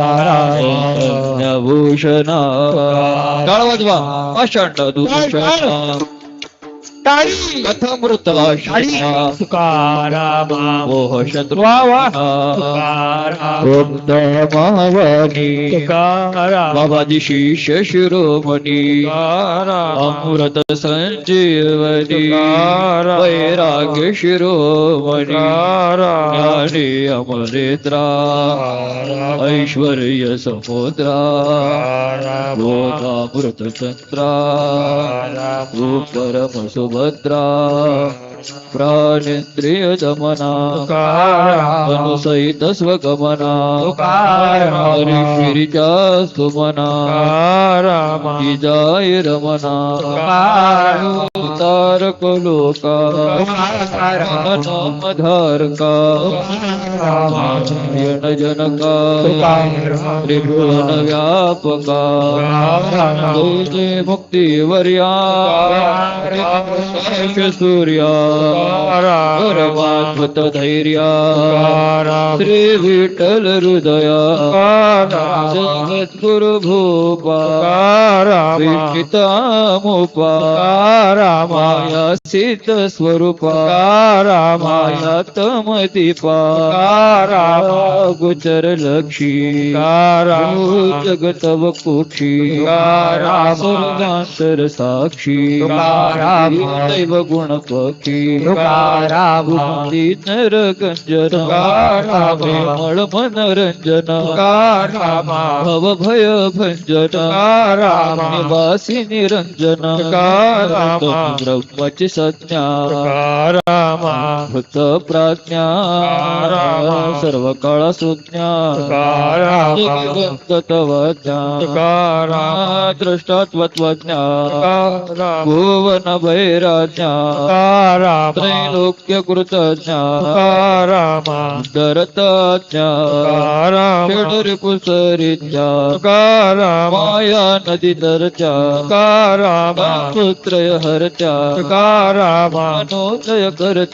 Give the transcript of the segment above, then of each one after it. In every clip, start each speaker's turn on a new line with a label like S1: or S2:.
S1: नारायण भूषण काळवजवा अषंड दुष्ट
S2: टाळी
S1: कथामृत
S2: टाळी तुकारामा
S1: मोह शत्रू
S2: वा वा तुकाराम
S1: मावनी
S2: तुकाराम
S1: बाबाजी शिष्य शिरोमणी अमृत संजीवनी. वैराग्य शिरोमणी। ज्ञानी अमरेंद्रा ऐश्वर्य समुद्रा। बोधामृत चंद्रा परम सुभद्रा प्राणेंद्रिय दमना अनुसहित स्वगमना हरिश्रीच्या सुमना जिजाय रमना। तारक लोका। नामधारका यण जनका त्रिभुवन व्यापका तुझे मुक्तिवर्या सूर्या परमात्मत धैर्या श्री विठ्ठल हृदया जगद्गुरु भूपा विठिता मुपा माया सिद्ध स्वरूपा माया तमदीपा गुचर लक्षी जगत वकुक्षी सर्वांतर साक्षी दैव गुण पक्षी बुद्धी नर गंजन प्रेमळ मनोरंजन भव भय भंजन निवासी निरंजन ब्रह्मची संज्ञा भक्त प्राज्ञा सर्व काळ सुज्ञा दृष्टात्वज्ञा भुवन भैराज्ञा त्रैलोक्य कृतज्ञा दरतज्ञा षडरी पुसरिज्ञा माया नदी दरच्या पुत्रय हरच्या मनोदय करच्या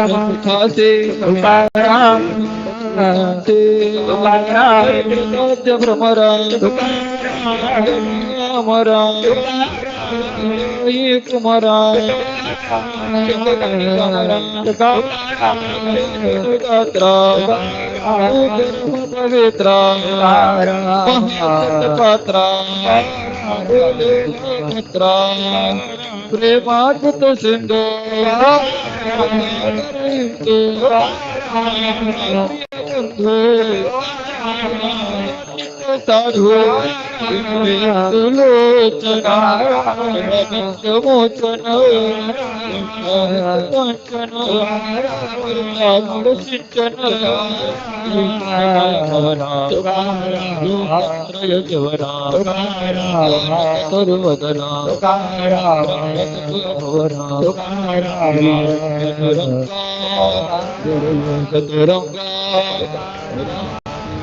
S1: भ्रमरा मरा कुमारा पवित्रा Patra ప్రేమాకృత Sindhu sadhu Sulochana Sulochana Sulochana Sulochana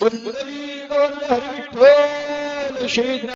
S1: Bundari Gondar Vitwe, the
S3: Shidra.